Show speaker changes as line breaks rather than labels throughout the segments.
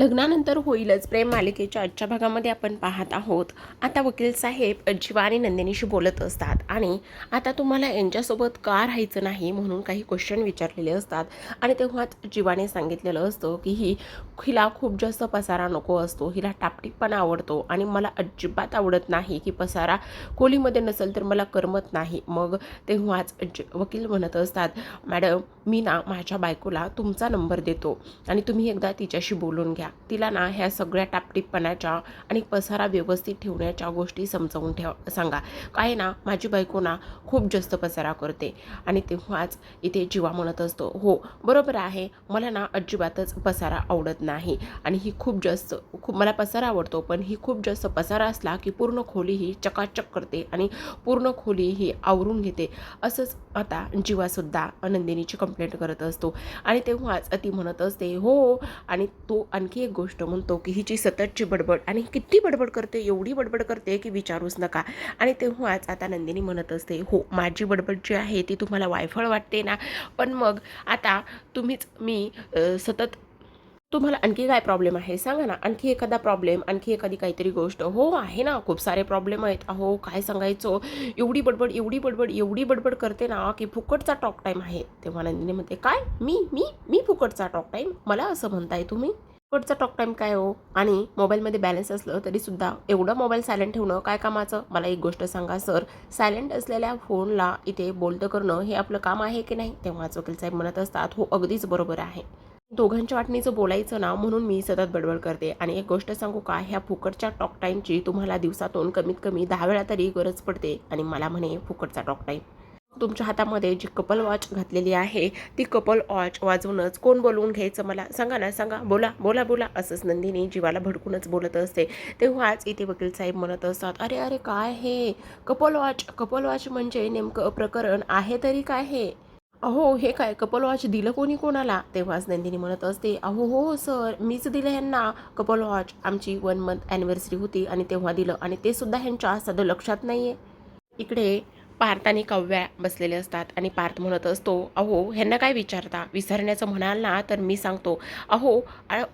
लग्नानंतर होईलच. प्रेम मालिकेच्या आजच्या भागामध्ये आपण पाहत आहोत. आता वकील साहेब जीवा आणि नंदिनीशी बोलत असतात आणि आता तुम्हाला यांच्यासोबत का राहायचं नाही म्हणून काही क्वेश्चन विचारलेले असतात. आणि तेव्हाच जीवाने सांगितलेलं असतं की ही हिला खूप जास्त पसारा नको असतो. हिला टापटीपणा आवडतो. आणि मला अजिबात आवडत नाही की पसारा खोलीमध्ये नसेल तर मला करमत नाही. मग तेव्हाच ज वकील म्हणत असतात मॅडम मी ना माझ्या बायकोला तुमचा नंबर देतो आणि तुम्ही एकदा तिच्याशी बोलून घ्या. तिला ना ह्या सगळ्या टापटीपणाच्या आणि पसारा व्यवस्थित ठेवण्याच्या गोष्टी समजावून ठेव सांगा. काय ना माझी बायको ना खूप जास्त पसारा करते आणि तेव्हाच इथे जीवा म्हणत असतो हो बरोबर आहे मला ना अजिबातच पसारा आवडत नाही. आणि ही खूप जास्त खूप मला पसारा आवडतो पण ही खूप जास्त पसारा असला की पूर्ण खोली ही चकाचक करते आणि पूर्ण खोली ही आवरून घेते. असंच आता जीवासुद्धा नंदिनीची कंप्लेंट करत असतो. आणि तेव्हाच ती म्हणत असते हो आणि तो आणखी एक गोष्ट म्हणतो की हिची सततची बडबड आणि किती बडबड करते एवढी बडबड करते की विचारूच नका. आणि तेव्हाच आता नंदिनी म्हणत असते हो माझी बडबड जी आहे ती तुम्हाला वायफळ वाटते ना? पण मग आता तुम्हीच मी सतत तुम्हाला आणखी काय प्रॉब्लेम आहे? सांगा ना आणखी एखादा प्रॉब्लेम आणखी एखादी काहीतरी गोष्ट. हो आहे ना खूप सारे प्रॉब्लेम आहेत. अहो काय सांगायचो? एवढी बडबड एवढी बडबड एवढी बडबड करते ना की फुकटचा टॉक टाईम आहे. तेव्हा नंदिनी म्हणते काय? मी मी मी फुकटचा टॉक टाईम मला असं म्हणताय तुम्ही? फुकटचा टॉक टाईम काय हो? आणि मोबाईलमध्ये बॅलन्स असलं तरीसुद्धा एवढं मोबाईल सायलेंट ठेवणं काय कामाचं? मला एक गोष्ट सांगा सर. सायलेंट असलेल्या फोनला इथे बोलतं करणं हे आपलं काम आहे की नाही? तेव्हाच वकील साहेब म्हणत असतात हो अगदीच बरोबर आहे. दोघांच्या वाटणीचं बोलायचं ना म्हणून मी सतत बडबड करते. आणि एक गोष्ट सांगू का? ह्या फुकटच्या टॉक टाईमची तुम्हाला दिवसातून कमीत कमी दहा वेळा तरी गरज पडते. आणि मला म्हणे फुकटचा टॉक टाईम तुमच्या हातामध्ये जी कपल वॉच घातलेली आहे ती कपल वॉच वाजवूनच कोण बोलवून घ्यायचं मला सांगा ना सांगा. बोला बोला बोला. असंच नंदिनी जीवाला भडकूनच बोलत असते. तेव्हाच इथे वकील साहेब म्हणत असतात अरे अरे काय हे? कपल वॉच कपल वॉच म्हणजे नेमकं प्रकरण आहे तरी काय हे? अहो हे काय? कपल वॉच दिलं कोणी कोणाला? तेव्हाच नंदिनी म्हणत असते अहो हो सर. मीच दिलं ह्यांना. कपल वॉच आमची वन मंथ ॲनिव्हर्सरी होती आणि तेव्हा दिलं आणि ते सुद्धा ह्यांच्या साधं लक्षात नाही आहे इकडे पार्थ आणि कव्या बसलेले असतात आणि पार्थ म्हणत असतो अहो ह्यांना काय विचारता? विसरण्याचं म्हणाल ना तर मी सांगतो. अहो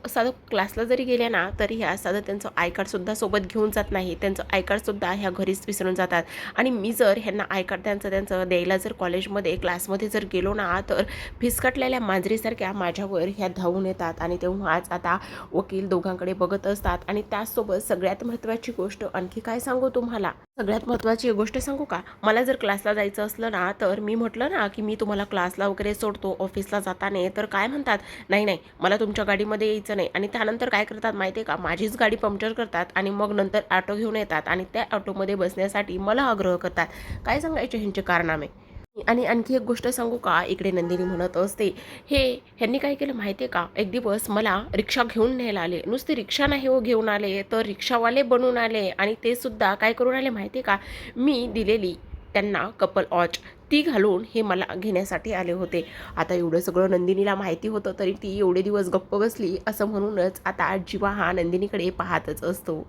साधं क्लासला जरी गेल्या ना तरी ह्या साधं त्यांचं आय कार्डसुद्धा सोबत घेऊन जात नाही. त्यांचं आय कार्डसुद्धा ह्या घरीच विसरून जातात. आणि मी जर ह्यांना आय कार्ड त्यांचं त्यांचं द्यायला जर कॉलेजमध्ये क्लासमध्ये जर गेलो ना तर फिसकटलेल्या मांजरीसारख्या माझ्यावर ह्या धावून येतात. आणि तेव्हाच आता वकील दोघांकडे बघत असतात. आणि त्याचसोबत सगळ्यात महत्त्वाची गोष्ट आणखी काय सांगू तुम्हाला? सगळ्यात महत्त्वाची गोष्ट सांगू का? मला जर क्लासला जायचं असलं ना तर मी म्हटलं ना की मी तुम्हाला क्लासला वगैरे सोडतो ऑफिसला जाताना तर काय म्हणतात? नाही नाही मला तुमच्या गाडीमध्ये यायचं नाही. आणि त्यानंतर काय करतात माहिती आहे का? माझीच गाडी पंक्चर करतात आणि मग नंतर ऑटो घेऊन येतात आणि त्या ऑटोमध्ये बसण्यासाठी मला आग्रह करतात. काय सांगायचे ह्यांचे कारनामे? आणि आणखी एक गोष्ट सांगू का? इकडे नंदिनी म्हणत असते हे ह्यांनी काय केलं माहिती आहे का? एक दिवस मला रिक्षा घेऊन न्यायला आले. नुसते रिक्षा नाही हो घेऊन आले तर रिक्षावाले बनून आले आणि ते सुद्धा काय करून आले माहिती आहे का? मी दिलेली त्यांना कपल वॉच. ती घालून हे मला घेण्यासाठी आले होते. आता एवढं सगळं नंदिनीला माहिती होतं तरी ती एवढे दिवस गप्प बसली असं म्हणूनच आता जीवा हा नंदिनीकडे पाहतच असतो.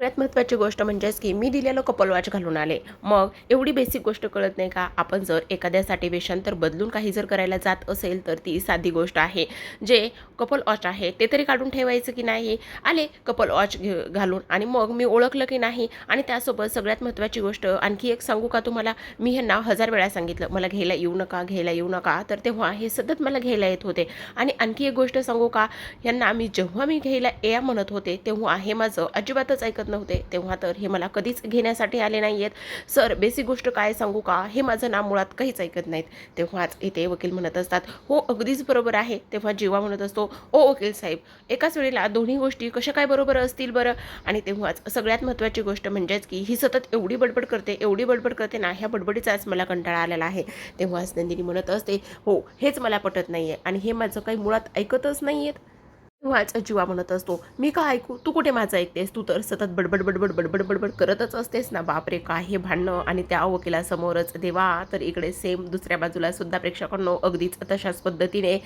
सगळ्यात महत्त्वाची गोष्ट म्हणजेच की मी दिलेलं कपल वॉच घालून आले. मग एवढी बेसिक गोष्ट कळत नाही का? आपण जर एखाद्यासाठी वेषांतर बदलून काही जर करायला जात असेल तर ती साधी गोष्ट आहे. जे कपल वॉच आहे ते तरी काढून ठेवायचं की नाही? आले कपल वॉच घे घालून आणि मग मी ओळखलं की नाही? आणि त्यासोबत सगळ्यात महत्त्वाची गोष्ट आणखी एक सांगू का तुम्हाला? मी ह्यांना हजार वेळा सांगितलं मला घ्यायला येऊ नका घ्यायला येऊ नका. तर तेव्हा हे सतत मला घ्यायला येत होते. आणि आणखी एक गोष्ट सांगू का? ह्यांना मी जेव्हा मी घ्यायला या म्हणत होते तेव्हा हे माझं अजिबातच ऐकत नव्हते. तेव्हा तर हे मला कधीच घेण्यासाठी आले नाही आहेत सर बेसिक गोष्ट काय सांगू का? हे माझं ना मुळात काहीच ऐकत नाहीत. तेव्हाच इथे वकील म्हणत असतात हो अगदीच बरोबर आहे. तेव्हा जीवा म्हणत असतो ओ वकील साहेब एकाच वेळेला दोन्ही गोष्टी कशा काय बरोबर असतील बरं? आणि तेव्हाच सगळ्यात महत्त्वाची गोष्ट म्हणजेच की ही सतत एवढी बडबड करते एवढी बडबड करते ना ह्या बडबडीचाच मला कंटाळा आलेला आहे. तेव्हाच नंदिनी म्हणत असते हो हेच मला पटत नाही आहे आणि हे माझं काही मुळात ऐकतच नाही आहेत तेव्हाच जीवा म्हणत असतो. मी का ऐकू? तू कुठे माझं ऐकतेस? तू तर सतत बडबड बडबड बडबड बडबड करतच असतेस ना बापरे काय हे भांडणं आणि त्या वकिलासमोरच देवा तर इकडे सेम दुसऱ्या बाजूला सुद्धा प्रेक्षकांनो अगदीच तशाच पद्धतीने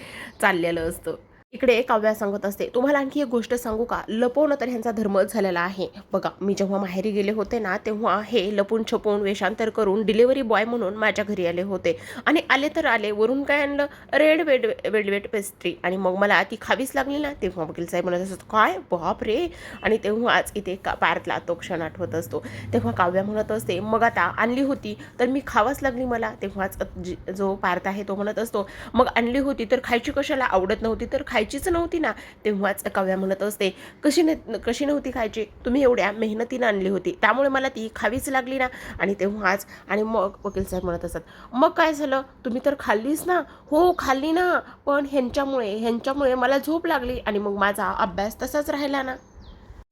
चाललेलं असतं. इकडे काव्या सांगत असते तुम्हाला आणखी एक गोष्ट सांगू का? लपवणं तर ह्यांचा धर्मच झालेला आहे. बघा मी जेव्हा माहेरी गेले होते ना तेव्हा हे लपून छपून वेषांतर करून डिलिव्हरी बॉय म्हणून माझ्या घरी आले होते. आणि आले तर आले वरून काय आणलं? रेड वेड वेलवेट पेस्ट्री आणि मग मला ती खावीच लागली ना तेव्हा वकील साहेब म्हणत असत काय? बाप रे! आणि तेव्हाच इथे का पार्थला तो क्षण आठवत असतो. तेव्हा काव्या म्हणत असते मग आता आणली होती तर मी खावाच लागली मला. तेव्हाच जी- जो पार्थ आहे तो म्हणत असतो मग आणली होती तर खायची कशाला? आवडत नव्हती तर खायचीच नव्हती ना. तेव्हाच काव्या म्हणत असते कशी न कशी नव्हती खायची? तुम्ही एवढ्या मेहनतीनं आणली होती. त्यामुळे मला ती खावीच लागली ना. आणि तेव्हाच आणि मग वकील साहेब म्हणत असतात मग काय झालं? तुम्ही तर खाल्लीच ना. हो खाल्ली ना. पण ह्यांच्यामुळे ह्यांच्यामुळे मला झोप लागली आणि मग माझा अभ्यास तसाच राहिला ना.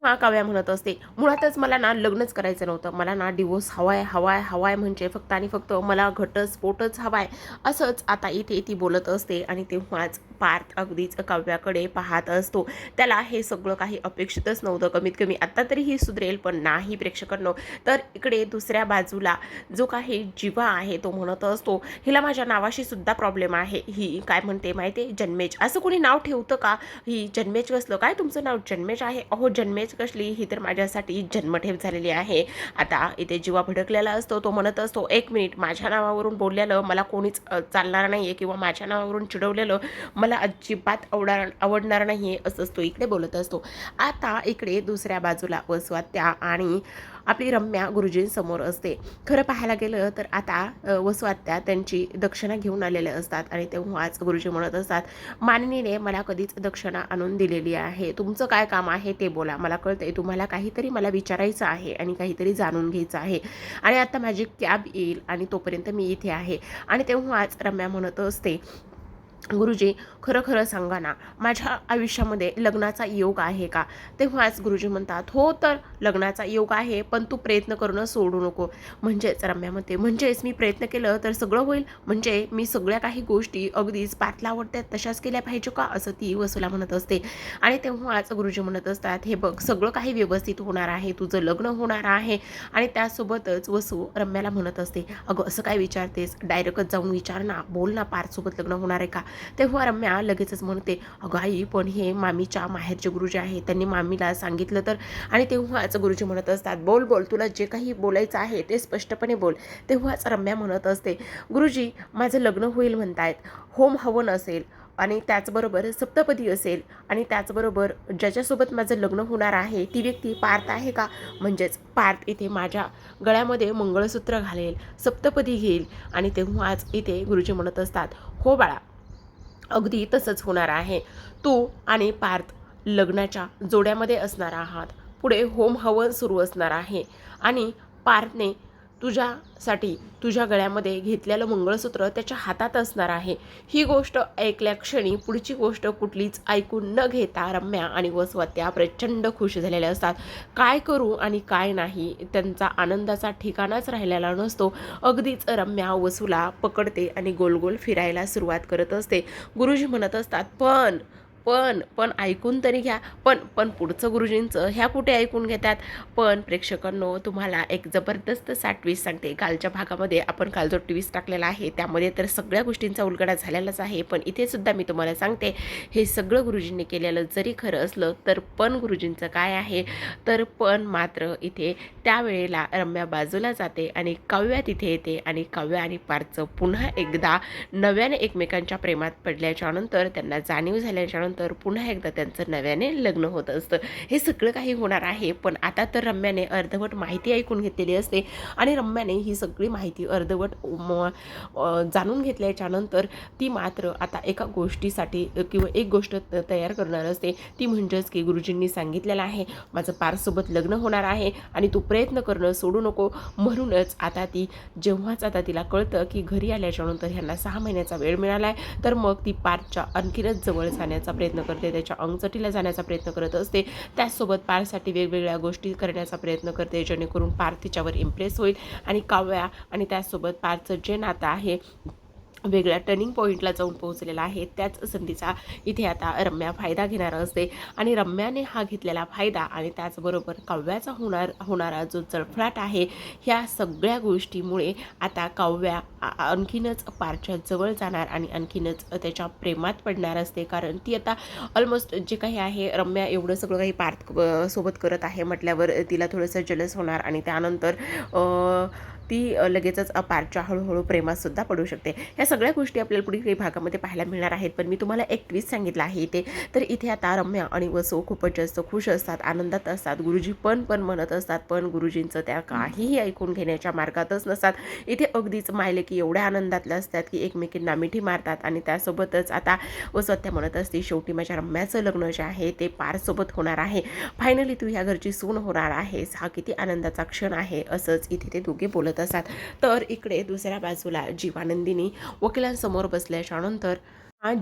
हा काव्या म्हणत असते मुळातच मला ना लग्नच करायचं नव्हतं. मला ना डिवोर्स हवाय हवाय हवाय म्हणजे फक्त आणि फक्त मला घटस्फोटच हवाय. असंच आता इथे ती बोलत असते आणि तेव्हाच पार्थ अगदीच काव्याकडे पाहत असतो. त्याला हे सगळं काही अपेक्षितच नव्हतं. कमीत कमी आत्ता तरी ही सुधरेल पण नाही प्रेक्षकांनो. तर इकडे दुसऱ्या बाजूला जो काही जीवा आहे तो म्हणत असतो हिला माझ्या नावाशी सुद्धा प्रॉब्लेम आहे. ही काय म्हणते माहिती आहे जन्मेज. असं कोणी नाव ठेवतं का? ही जन्मेज कसलं? काय तुमचं नाव जन्मेज आहे? अहो जन्मेज कसली? ही तर माझ्यासाठी जन्मठेप झालेली आहे. आता इथे जीवा भडकलेला असतो. तो म्हणत असतो एक मिनिट माझ्या नावावरून बोललेलं मला कोणीच चालणार नाही आहे किंवा माझ्या नावावरून चिडवलेलं मला अजिबात आवडणार आवडणार नाही आहे असंच तो इकडे बोलत असतो. आता इकडे दुसऱ्या बाजूला वसवात्या आणि आपली रम्या गुरुजींसमोर असते. खरं पाहायला गेलं तर आता वसवात्या त्यांची दक्षिणा घेऊन आलेल्या असतात आणि तेव्हाच गुरुजी म्हणत असतात माननीने मला कधीच दक्षिणा आणून दिलेली आहे. तुमचं काय काम आहे ते बोला. मला कळतंय तुम्हाला काहीतरी मला विचारायचं आहे आणि काहीतरी जाणून घ्यायचं आहे. आणि आता माझी कॅब येईल आणि तोपर्यंत मी इथे आहे. आणि तेव्हाच रम्या म्हणत असते गुरुजी खरं खरं सांगा ना माझ्या आयुष्यामध्ये लग्नाचा योग आहे का? तेव्हाच गुरुजी म्हणतात हो तर लग्नाचा योग आहे पण तू प्रयत्न करणं सोडू नको. म्हणजेच रम्या म्हणते म्हणजेच मी प्रयत्न केलं तर सगळं होईल. म्हणजे मी सगळ्या काही गोष्टी अगदीच पाठला आवडतात तशाच केल्या पाहिजे का? असं ती वसूला म्हणत असते. आणि तेव्हाच गुरुजी म्हणत असतात हे बघ सगळं काही व्यवस्थित होणार आहे. तुझं लग्न होणार आहे. आणि त्यासोबतच वसू रम्याला म्हणत असते अगं असं काय विचारतेस? डायरेक्टच जाऊन विचार ना. बोल ना पार्थसोबत लग्न होणार आहे का? तेव्हा रम्या लगेचच म्हणते अगं आई पण हे मामीच्या माहेरचे गुरुजी आहे त्यांनी मामीला सांगितलं तर. आणि तेव्हाच गुरुजी म्हणत असतात बोल बोल तुला जे काही बोलायचं आहे ते स्पष्टपणे बोल. तेव्हाच रम्या म्हणत असते गुरुजी माझं लग्न होईल म्हणतायत. होम हवन असेल आणि त्याचबरोबर सप्तपदी असेल आणि त्याचबरोबर ज्याच्यासोबत माझं लग्न होणार आहे ती व्यक्ती पार्थ आहे का? म्हणजेच पार्थ इथे माझ्या गळ्यामध्ये मंगळसूत्र घालेल सप्तपदी घेईल. आणि तेव्हाच इथे गुरुजी म्हणत असतात हो बाळा अगदी तसंच होणार आहे. तू आणि पार्थ लग्नाच्या जोड्यामध्ये असणार आहात. पुढे होम हवन सुरू असणार आहे. आणि पार्थने तुझ्यासाठी तुझ्या गळ्यामध्ये घेतलेलं मंगळसूत्र त्याच्या हातात असणार आहे. ही गोष्ट ऐकल्या क्षणी पुढची गोष्ट कुठलीच ऐकून न घेता रम्या आणि वसवत्या प्रचंड खुश झालेल्या असतात. काय करू आणि काय नाही त्यांचा आनंदाचा ठिकाणाच राहिलेला नसतो. अगदीच रम्या वसूला पकडते आणि गोल गोल फिरायला सुरुवात करत असते. गुरुजी म्हणत असतात पण पण पण ऐकून तरी घ्या. पण पण पुढचं गुरुजींचं ह्या कुठे ऐकून घेतात? पण प्रेक्षकांनो तुम्हाला एक जबरदस्त सा सांगते. कालच्या भागामध्ये आपण काल जो ट्विस्ट टाकलेला आहे. त्यामध्ये तर सगळ्या गोष्टींचा उलगडा झालेलाच आहे. पण इथे सुद्धा मी तुम्हाला सांगते हे सगळं गुरुजींनी केलेलं जरी खरं असलं तर पण गुरुजींचं काय आहे? तर पण मात्र इथे त्यावेळेला रम्या बाजूला जाते आणि काव्या तिथे येते आणि काव्या आणि पार्थचं पुन्हा एकदा नव्याने एकमेकांच्या प्रेमात पडल्याच्यानंतर त्यांना जाणीव झाल्याच्या नंतर पुन्हा एकदा त्यांचं नव्याने लग्न होत असतं. हे सगळं काही होणार आहे पण आता तर रम्याने अर्धवट माहिती ऐकून घेतलेली असते आणि रम्याने ही सगळी माहिती अर्धवट म- जाणून घेतल्याच्यानंतर ती मात्र आता एका गोष्टीसाठी किंवा एक गोष्ट त- तयार करणार असते. ती म्हणजेच की गुरुजींनी सांगितलेलं आहे माझं पारसोबत लग्न होणार आहे आणि तू प्रयत्न करणं सोडू नको. म्हणूनच आता ती जेव्हाच आता तिला कळतं की घरी आल्याच्यानंतर ह्यांना सहा महिन्याचा वेळ मिळाला आहे तर मग ती पारच्या आणखीनच जवळ जाण्याचा प्रयत्न करते त्याच्या अंगचटीला जाण्याचा प्रयत्न करत असते. त्याचसोबत पारसाठी वेगवेगळ्या गोष्टी करण्याचा प्रयत्न करते जेणेकरून पार तिच्यावर इम्प्रेस होईल. आणि काव्या आणि त्याचसोबत पारचं जे नातं आहे वेगळ्या टर्निंग पॉईंटला जाऊन पोहोचलेला आहे. त्याच संधीचा इथे आता रम्या फायदा घेणार असते. आणि रम्याने हा घेतलेला फायदा आणि त्याचबरोबर काव्याचा होणार होणारा जो चळफळाट आहे ह्या सगळ्या गोष्टीमुळे आता काव्या आणखीनच पारच्या जवळ जाणार आणि आणखीनच त्याच्या प्रेमात पडणार असते. कारण ती आता ऑलमोस्ट जे काही आहे रम्या एवढं सगळं काही पार्थ सोबत करत आहे म्हटल्यावर तिला थोडंसं जलस होणार आणि त्यानंतर ती लगेचच अपारच्या हळूहळू प्रेमातसुद्धा पडू शकते. ह्या सगळ्या गोष्टी आपल्याला पुढील काही भागामध्ये पाहायला मिळणार आहेत. पण मी तुम्हाला एक ट्विस्ट सांगितलं आहे इथे. तर इथे आता रम्या आणि वसो खूपच जास्त खुश असतात आनंदात असतात. गुरुजी पण पण म्हणत असतात पण गुरुजींचं त्या काहीही ऐकून घेण्याच्या मार्गातच नसतात. इथे अगदीच मायले की एवढ्या आनंदातल्या असतात की एकमेकींना मिठी मारतात आणि त्यासोबतच आता वसत्या म्हणत असते शेवटी माझ्या रम्याचं लग्न जे आहे ते पारसोबत होणार आहे. फायनली तू ह्या घरची सून होणार आहेस. हा किती आनंदाचा क्षण आहे. असंच इथे ते दोघे बोलत असतात. तर इकडे दुसऱ्या बाजूला जीवानंदिनी वकिलांसमोर बसल्याच्यानंतर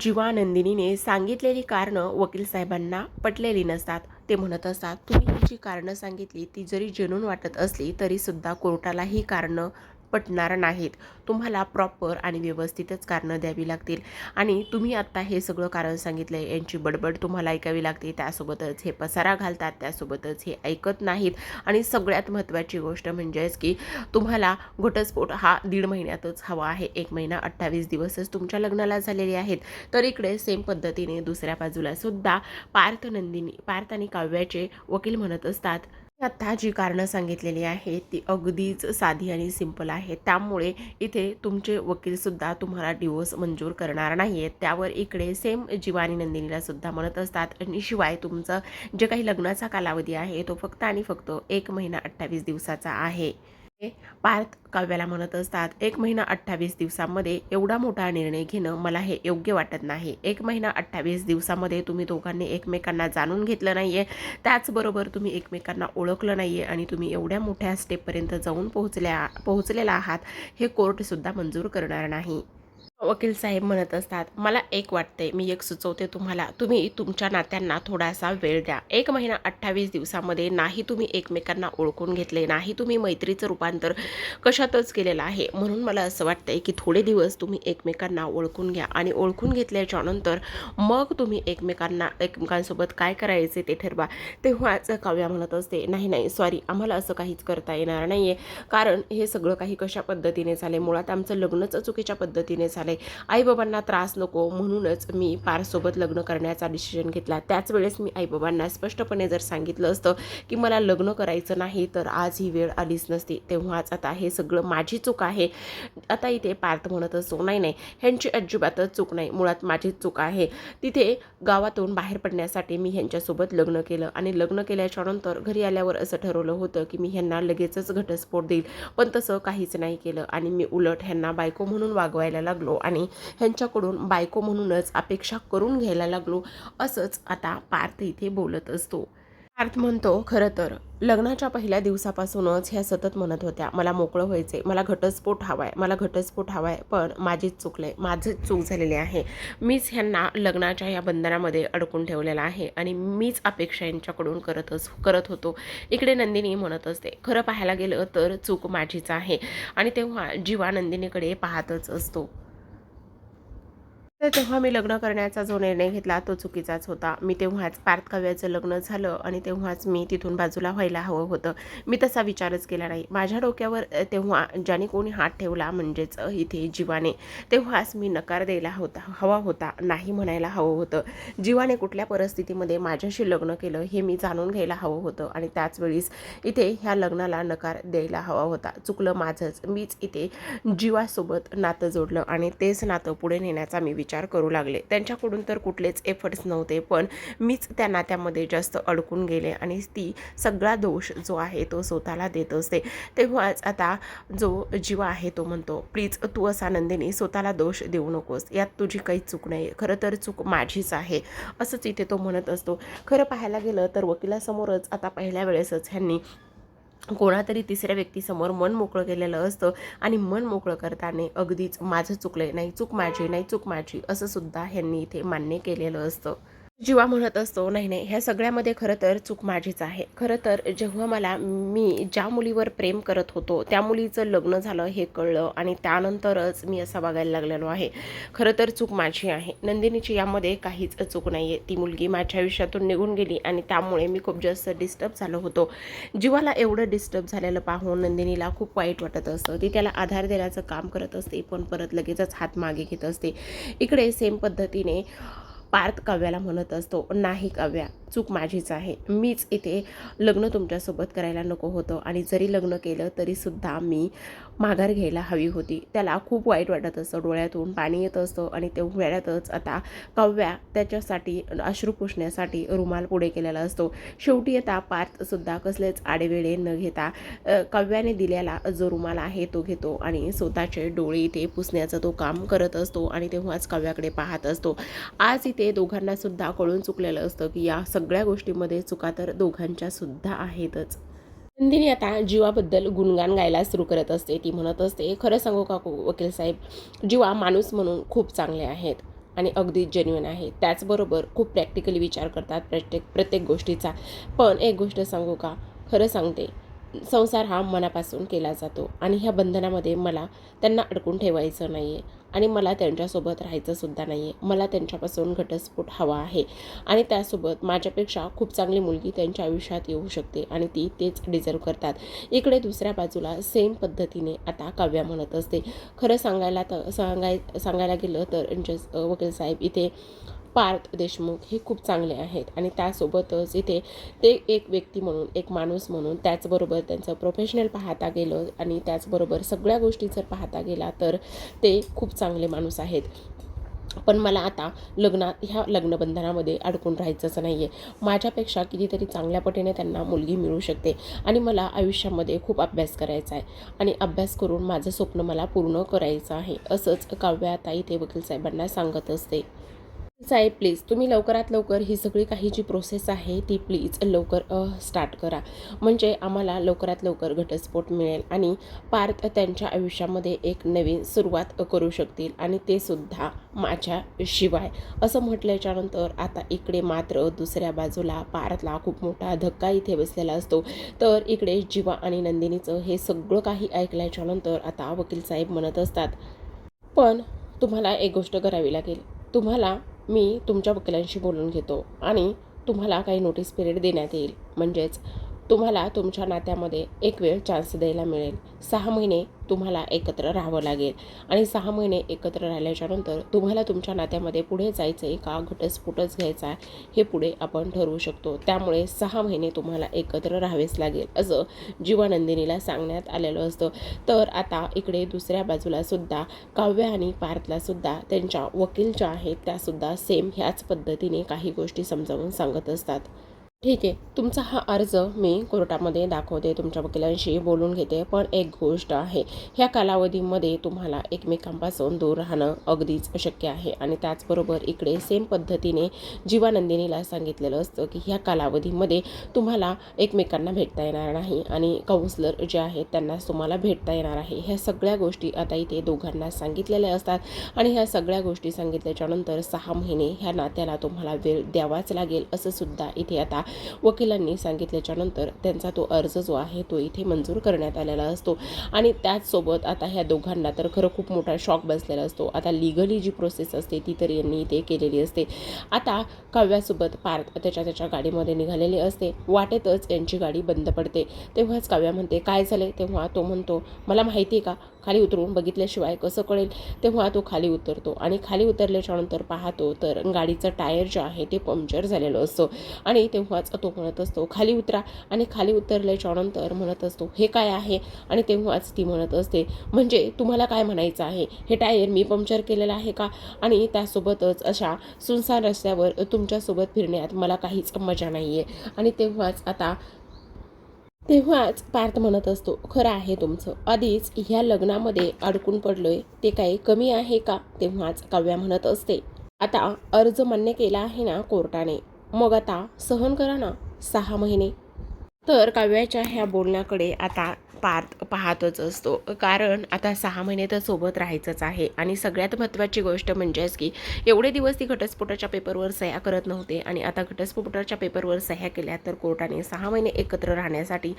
जीवानंदिनीने सांगितलेली कारणं वकील साहेबांना पटलेली नसतात. ते म्हणत असतात तुम्ही ही जी कारणं सांगितली ती जरी जेनून वाटत असली तरीसुद्धा कोर्टाला ही कारणं पटणार नाहीत. तुम्हाला प्रॉपर आणि व्यवस्थितच कारणं द्यावी लागतील. आणि तुम्ही आत्ता हे सगळं कारण सांगितलं आहे यांची बडबड तुम्हाला ऐकावी लागते. त्यासोबतच हे पसारा घालतात त्यासोबतच हे ऐकत नाहीत. आणि सगळ्यात महत्त्वाची गोष्ट म्हणजेच की तुम्हाला घटस्फोट हा दीड महिन्यातच हवा आहे. एक महिना अठ्ठावीस दिवसच तुमच्या लग्नाला झालेले आहेत. तर इकडे सेम पद्धतीने दुसऱ्या बाजूला सुद्धा पार्थ नंदिनी पार्थ आणि काव्याचे वकील म्हणत असतात आत्ता जी कारणं सांगितलेली आहेत ती अगदीच साधी आणि सिंपल आहे त्यामुळे इथे तुमचे वकीलसुद्धा तुम्हाला डिवोर्स मंजूर करणार नाही आहेत त्यावर इकडे सेम जीवानी नंदिनीला सुद्धा म्हणत असतात. आणि शिवाय तुमचं जे काही लग्नाचा कालावधी आहे तो फक्त आणि फक्त एक महिना अठ्ठावीस दिवसाचा आहे. पार्थ काव्याला म्हणत असतात एक महिना अठ्ठावीस दिवसामध्ये एवढा मोठा निर्णय घेणं मला हे योग्य वाटत नाही. एक महिना अठ्ठावीस दिवसामध्ये तुम्ही दोघांनी एकमेकांना जाणून घेतलं नाही आहे त्याचबरोबर तुम्ही एकमेकांना ओळखलं नाही आहे आणि तुम्ही एवढ्या मोठ्या स्टेपपर्यंत जाऊन पोहोचल्या पोहोचलेला आहात हे कोर्टसुद्धा मंजूर करणार नाही. वकील साहेब म्हणत असतात मला एक वाटते मी एक सुचवते तुम्हाला. तुम्ही तुमच्या नात्यांना थोडासा वेळ द्या. एक महिना अठ्ठावीस दिवसामध्ये नाही तुम्ही एकमेकांना ओळखून घेतले नाही तुम्ही मैत्रीचं रूपांतर कशातच केलेलं आहे. म्हणून मला असं वाटतंय की थोडे दिवस तुम्ही एकमेकांना ओळखून घ्या आणि ओळखून घेतल्याच्या नंतर मग तुम्ही एकमेकांना एकमेकांसोबत काय करायचे ते ठरवा. तेव्हाच काव्या म्हणत असते नाही नाही सॉरी आम्हाला असं काहीच करता येणार नाही आहे कारण हे सगळं काही कशा पद्धतीने झाले मुळात आमचं लग्नच चुकीच्या पद्धतीने झालं आईबाबांना त्रास नको म्हणूनच मी पारसोबत लग्न करण्याचा डिसिजन घेतला. त्याच वेळेस मी आईबाबांना स्पष्टपणे जर सांगितलं असतं की मला लग्न करायचं नाही तर आज ही वेळ आलीच नसती. तेव्हाच आता हे सगळं माझी चूक आहे. आता इथे पार्थ म्हणत असो नाही नाही ह्यांची अजिबातच चूक नाही. मुळात माझीच चूक आहे. तिथे गावातून बाहेर पडण्यासाठी मी ह्यांच्यासोबत लग्न केलं आणि लग्न केल्याच्यानंतर घरी आल्यावर असं ठरवलं होतं की मी ह्यांना लगेचच घटस्फोट देईल. पण तसं काहीच नाही केलं आणि मी उलट ह्यांना बायको म्हणून वागवायला लागलो. आणि ह्यांच्याकडून बायको म्हणूनच अपेक्षा करून घ्यायला लागलो असंच आता पार्थ इथे बोलत असतो. पार्थ म्हणतो खरं तर लग्नाच्या पहिल्या दिवसापासूनच ह्या सतत म्हणत होत्या मला मोकळं व्हायचं आहे मला घटस्फोट हवा आहे मला घटस्फोट हवा आहे पण माझीच चुकलंय माझीच चूक झालेली आहे. मीच ह्यांना लग्नाच्या या बंधनामध्ये अडकून ठेवलेला आहे आणि मीच अपेक्षा यांच्याकडून करतच करत होतो. इकडे नंदिनी म्हणत असते खरं पाहायला गेलं तर चूक माझीच आहे. आणि तेव्हा जीवा नंदिनीकडे पाहतच असतो. तर तेव्हा मी लग्न करण्याचा जो निर्णय घेतला तो चुकीचाच होता. मी तेव्हाच पार्थकाव्याचं लग्न झालं आणि तेव्हाच मी तिथून बाजूला व्हायला हवं होतं. मी तसा विचारच केला नाही. माझ्या डोक्यावर तेव्हा ज्याने कोणी हात ठेवला म्हणजेच इथे जीवाने तेव्हाच मी नकार द्यायला होता हवा होता नाही म्हणायला हवं होतं. जीवाने कुठल्या परिस्थितीमध्ये माझ्याशी लग्न केलं हे मी जाणून घ्यायला हवं होतं आणि त्याच वेळीस इथे ह्या लग्नाला नकार द्यायला हवा होता. चुकलं माझंच. मीच इथे जीवासोबत नातं जोडलं आणि तेच नातं पुढे नेण्याचा मी विचार करू लागले. त्यांच्याकडून तर कुठलेच एफर्ट्स नव्हते पण मीच त्या नात्यामध्ये जास्त अडकून गेले आणि ती सगळा दोष जो आहे तो स्वतःला देत असते. तेव्हाच आता जो जीवा आहे तो म्हणतो प्लीज तू असा नंदिनी स्वतःला दोष देऊ नकोस. यात तुझी काही चूक नाही खरं तर चूक माझीच आहे. असंच इथे तो म्हणत असतो. खरं पाहायला गेलं तर वकिलासमोरच आता पहिल्या वेळेसच ह्यांनी कोणातरी तिसऱ्या व्यक्तीसमोर मन मोकळं केलेलं असतं आणि मन मोकळं करताना अगदीच माझं चुकलंय नाही चूक माझी नाही चूक माझी असं सुद्धा ह्यांनी इथे मान्य केलेलं असतं. जीवा म्हणत असतो नाही नाही ह्या सगळ्यामध्ये खरं तर चूक माझीच आहे. खरं तर जेव्हा मला मी ज्या मुलीवर प्रेम करत होतो त्या मुलीचं लग्न झालं हे कळलं आणि त्यानंतरच मी असं बघायला लागलेलो आहे खरं तर चूक माझी आहे. नंदिनीची यामध्ये काहीच चूक नाही आहे ती मुलगी माझ्या आयुष्यातून निघून गेली आणि त्यामुळे मी खूप जास्त डिस्टर्ब झालो होतो. जीवाला एवढं डिस्टर्ब झालेलं पाहून नंदिनीला खूप वाईट वाटत असतं. ती त्याला आधार देण्याचं काम करत असते पण परत लगेचच हात मागे घेत असते. इकडे सेम पद्धतीने पार्थ काव्याला म्हणत असतो नाही काव्या चूक माझीच आहे. मीच इथे लग्न तुमच्यासोबत करायला नको होतं आणि जरी लग्न केलं तरीसुद्धा मी माघार घ्यायला हवी होती. त्याला खूप वाईट वाटत असतं. डोळ्यातून पाणी येत असतं आणि ते वेळातच आता काव्या त्याच्यासाठी अश्रू पुसण्यासाठी रुमाल पुढे केलेला असतो. शेवटी आता पार्थसुद्धा कसलेच आडेवेळे न घेता काव्याने दिलेला जो रुमाल आहे तो घेतो आणि स्वतःचे डोळे इथे पुसण्याचं तो काम करत असतो आणि तेव्हाच काव्याकडे पाहत असतो. आज इथे दोघांनासुद्धा कळून चुकलेलं असतं की या सगळ्या गोष्टीमध्ये चुका तर दोघांच्यासुद्धा आहेतच. नंदिनी आता जीवाबद्दल गुणगान गायला सुरू करत असते. ती म्हणत असते खरं सांगू का वकील साहेब? जीवा माणूस म्हणून खूप चांगले आहेत आणि अगदी जेन्युन आहे. त्याचबरोबर खूप प्रॅक्टिकली विचार करतात प्रत्येक प्रत्येक गोष्टीचा. पण एक गोष्ट सांगू का? खरं सांगते संसार हा मनापासून केला जातो आणि ह्या बंधनामध्ये मला त्यांना अडकून ठेवायचं नाही आहे आणि मला त्यांच्यासोबत राहायचंसुद्धा नाही आहे मला त्यांच्यापासून घटस्फोट हवा आहे. आणि त्यासोबत माझ्यापेक्षा खूप चांगली मुलगी त्यांच्या आयुष्यात येऊ शकते आणि ती तेच डिझर्व करतात. इकडे दुसऱ्या बाजूला सेम पद्धतीने आता काव्या म्हणत असते. खरं सांगायला तर सांगाय सांगायला गेलं तर जस वकील साहेब इथे पार्थ देशमुख हे खूप चांगले आहेत. आणि त्यासोबतच इथे ते एक व्यक्ती म्हणून एक माणूस म्हणून त्याचबरोबर त्यांचं प्रोफेशनल पाहता गेलं आणि त्याचबरोबर सगळ्या गोष्टी जर पाहता गेला तर ते खूप चांगले माणूस आहेत. पण मला आता लग्नात ह्या लग्नबंधनामध्ये अडकून राहायचंच नाही आहे माझ्यापेक्षा कितीतरी चांगल्या पटीने त्यांना मुलगी मिळू शकते आणि मला आयुष्यामध्ये खूप अभ्यास करायचा आहे. आणि अभ्यास करून माझं स्वप्न मला पूर्ण करायचं आहे असंच काव्या आता इथे वकील साहेबांना सांगत असते. साहेब प्लीज तुम्ही लवकरात लवकर ही सगळी काही जी प्रोसेस आहे ती प्लीज लवकर स्टार्ट करा. म्हणजे आम्हाला लवकरात लवकर घटस्फोट मिळेल आणि पार्थ त्यांच्या आयुष्यामध्ये एक नवीन सुरुवात करू शकतील आणि ते सुद्धा माझ्या शिवाय. असं म्हटल्याच्यानंतर आता इकडे मात्र दुसऱ्या बाजूला पार्थला खूप मोठा धक्का इथे बसलेला असतो. तर इकडे जीवा आणि नंदिनीचं हे सगळं काही ऐकल्याच्यानंतर आता वकील साहेब म्हणत असतात पण तुम्हाला एक गोष्ट करावी लागेल. तुम्हाला मी तुमच्या वकिलांशी बोलून घेतो आणि तुम्हाला काही नोटीस पिरियड देण्यात येईल. म्हणजेच तुम्हाला तुमच्या नात्यामध्ये एक वेळ चान्स द्यायला मिळेल. सहा महिने तुम्हाला एकत्र राहावं लागेल. आणि सहा महिने एकत्र राहिल्याच्यानंतर तुम्हाला तुमच्या नात्यामध्ये पुढे जायचं आहे का? घटस्फोटच घ्यायचा आहे हे पुढे आपण ठरवू शकतो. त्यामुळे सहा महिने तुम्हाला एकत्र राहावेच लागेल असं जीवानंदिनीला सांगण्यात आलेलं असतं. तर आता इकडे दुसऱ्या बाजूलासुद्धा काव्य आणि पार्थलासुद्धा त्यांच्या वकील ज्या आहेत त्यासुद्धा सेम ह्याच पद्धतीने काही गोष्टी समजावून सांगत असतात. ठीक आहे. तुमचा हा अर्ज मी कोर्टामध्ये दाखवते तुमच्या वकिलांशी बोलून घेते. पण एक गोष्ट आहे ह्या कालावधीमध्ये तुम्हाला एकमेकांपासून दूर राहणं अगदीच अशक्य आहे. आणि त्याचबरोबर इकडे सेम पद्धतीने जीवानंदिनीला सांगितलेलं असतं की ह्या कालावधीमध्ये तुम्हाला एकमेकांना भेटता येणार नाही. आणि काउन्सलर जे आहेत त्यांनाच तुम्हाला भेटता येणार आहे. ह्या सगळ्या गोष्टी आता इथे दोघांना सांगितलेल्या असतात. आणि ह्या सगळ्या गोष्टी सांगितल्याच्यानंतर सहा महिने ह्या नात्याला तुम्हाला वेळ द्यावाच लागेल असंसुद्धा इथे आता वकिलांनी सांगितल्याच्यानंतर त्यांचा तो अर्ज जो आहे तो इथे मंजूर करण्यात आलेला असतो. आणि त्याचसोबत आता ह्या दोघांना तर खरं खूप मोठा शॉक बसलेला असतो. आता लिगली जी प्रोसेस असते ती तर यांनी इथे केलेली असते. आता काव्यासोबत पार्थ त्याच्या त्याच्या गाडीमध्ये निघालेली असते. वाटेतच यांची गाडी बंद पडते. तेव्हाच काव्या म्हणते काय झाले तेव्हा तो म्हणतो मला माहिती आहे का खाली उतरून बघितल्याशिवाय कसं कळेल तेव्हा तो खाली उतरतो. आणि खाली उतरल्याच्यानंतर पाहतो तर गाडीचं टायर जे आहे ते पंक्चर झालेलं असतं. आणि तेव्हाच तो म्हणत असतो खाली उतरा. आणि खाली उतरल्याच्यानंतर म्हणत असतो हे काय आहे? आणि तेव्हाच ती म्हणत असते म्हणजे तुम्हाला काय म्हणायचं आहे? हे टायर मी पंक्चर केलेलं आहे का? आणि त्यासोबतच अशा सुनसान रस्त्यावर तुमच्यासोबत फिरण्यात मला काहीच मजा नाही आहे आणि तेव्हाच आता तेव्हाच पार्थ म्हणत असतो खरं आहे तुमचं. आधीच ह्या लग्नामध्ये अडकून पडलोय. ते काही कमी आहे का? तेव्हाच काव्या म्हणत असते. आता अर्ज मान्य केला आहे ना कोर्टाने. मग आता सहन करा ना. सहा महिने. तर काव्याच्या ह्या बोलण्याकडे आता पार्थ पाहतच असतो. कारण आता सहा महिने तर सोबत राहायचंच आहे. आणि सगळ्यात महत्त्वाची गोष्ट म्हणजेच की एवढे दिवस ती घटस्फोटाच्या पेपरवर सह्या करत नव्हते. आणि आता घटस्फोटाच्या पेपरवर सह्या केल्या तर कोर्टाने सहा महिने एकत्र राहण्यासाठी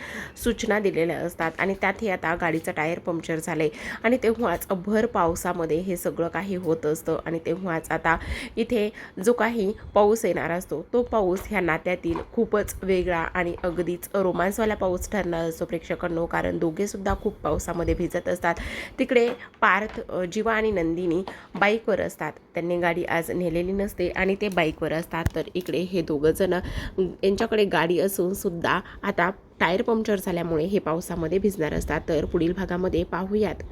सूचना दिलेल्या असतात. आणि त्यातही आता गाडीचं टायर पंक्चर झालं आहे आणि तेव्हाच भर पावसामध्ये हे सगळं काही होत असतं. आणि तेव्हाच आता इथे जो काही पाऊस येणार असतो तो पाऊस ह्या नात्यातील खूपच वेगळा आणि अगदीच रोमांसवाला पाऊस ठरणार असतो. प्रेक्षकांनो कारण दोघेसुद्धा खूप पावसामध्ये भिजत असतात. तिकडे पार्थ जीवा आणि नंदिनी बाईकवर असतात. त्यांनी गाडी आज नेलेली नसते आणि ते बाईकवर असतात. तर इकडे हे दोघंजणं यांच्याकडे गाडी असूनसुद्धा आता टायर पंक्चर झाल्यामुळे हे पावसामध्ये भिजणार असतात. तर पुढील भागामध्ये पाहूयात.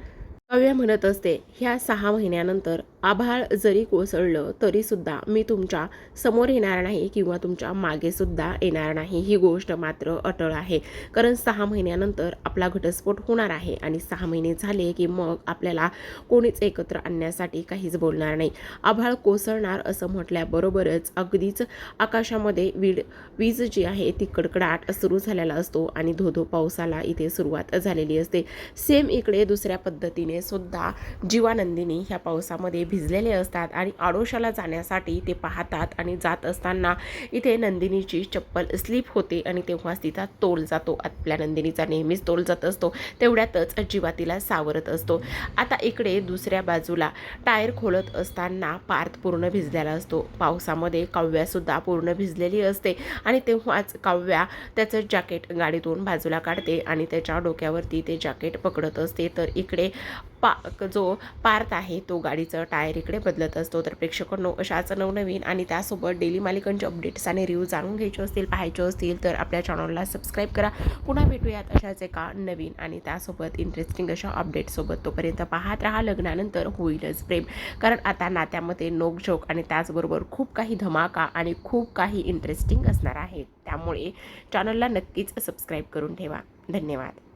कव्या म्हणत असते ह्या सहा महिन्यानंतर आभाळ जरी कोसळलं तरीसुद्धा मी तुमच्यासमोर येणार नाही किंवा तुमच्या मागेसुद्धा येणार नाही. ही गोष्ट मात्र अटळ आहे. कारण सहा महिन्यानंतर आपला घटस्फोट होणार आहे आणि सहा महिने झाले की मग आपल्याला कोणीच एकत्र आणण्यासाठी काहीच बोलणार नाही. आभाळ कोसळणार असं म्हटल्याबरोबरच अगदीच आकाशामध्ये वीड वीज जी आहे ती कडकडाट सुरू झालेला असतो आणि धोधो पावसाला इथे सुरुवात झालेली असते. सेम इकडे दुसऱ्या पद्धतीने सुद्धा जीवानंदिनी ह्या पावसामध्ये भिजलेले असतात आणि आडोशाला जाण्यासाठी ते पाहतात आणि जात असताना इथे नंदिनीची चप्पल स्लिप होते आणि तेव्हाच तिचा तोल जातो. आपल्या नंदिनीचा नेहमीच तोल जात असतो. तेवढ्यातच जीवा तिला सावरत असतो. आता इकडे दुसऱ्या बाजूला टायर खोलत असताना पार्थ पूर्ण भिजलेला असतो. पावसामध्ये काव्यासुद्धा पूर्ण भिजलेली असते आणि तेव्हाच काव्या त्याचं जॅकेट गाडीतून बाजूला काढते आणि त्याच्या डोक्यावरती ते जॅकेट पकडत असते. तर इकडे पा जो पार्थ आहे तो गाडीचं टायर डायरीकडे बदलत असतो. तर प्रेक्षकांनो अशाच नवनवीन आणि त्यासोबत डेली मालिकांचे अपडेट्स आणि रिव्ह्यू जाणून घ्यायचे असतील पाहायचे असतील तर आपल्या चॅनलला सबस्क्राईब करा. पुन्हा भेटूयात अशाच एका नवीन आणि त्यासोबत इंटरेस्टिंग अशा अपडेटसोबत तोपर्यंत पाहत राहा. लग्नानंतर होईलच प्रेम. कारण आता नात्यामध्ये नोकझोक आणि त्याचबरोबर खूप काही धमाका आणि खूप काही इंटरेस्टिंग असणार आहे. त्यामुळे चॅनलला नक्कीच सबस्क्राईब करून ठेवा. धन्यवाद.